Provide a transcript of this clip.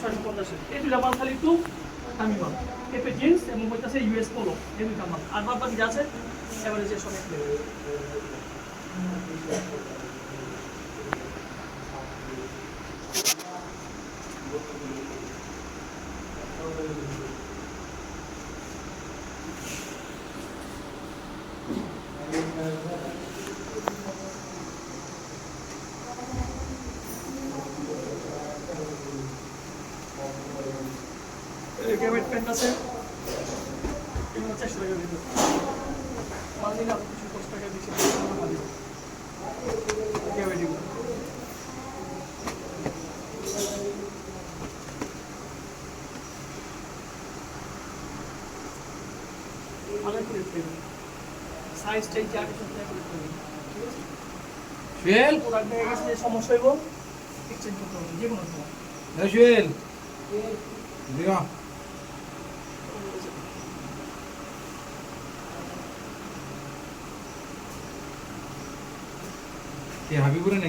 ছয়শো পঞ্চাশে। এই দুইটা মাল খালি জিন্স এবং হইতেছে ইউএস পোলো এই দুইটা মাল। আছে, এবারে যে সব একটু গ্যামেট প্যান্ট আছে। এগুলো চারশো টাকা দিতে মাল নিলে আপনি কিছু দশ টাকা। গ্যামেট এগুলো। করে করে ঠিক আছে? সুয়েল প্রোডাক্ট নিয়ে গেছে সমস্যা হইব এক্সচেঞ্জ করতে হবে যে কোনো সময় এ সুয়েল ये हबीबुरा ने